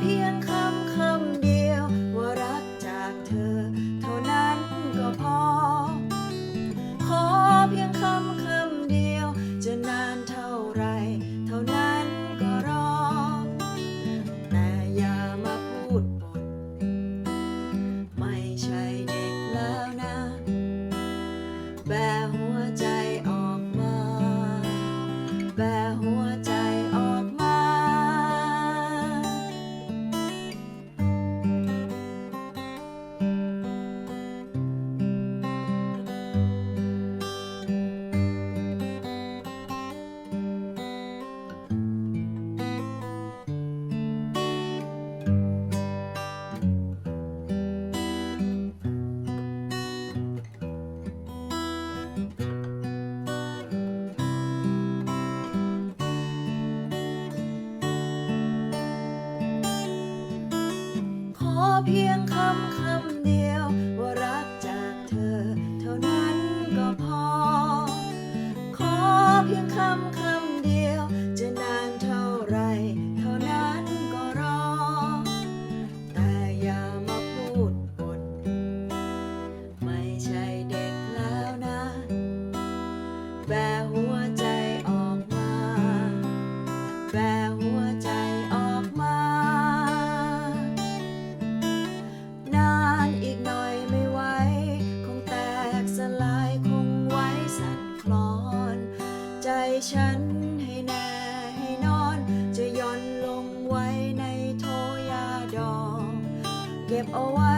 เพียงคำ เพียงคำคำเดียว ว่ารักจากเธอ เท่านั้นก็พอ ขอเพียงคำคำ ฉันให้แน่ให้นอน จะย่อนลงไว้ในโทยาดอง เก็บเอาไว้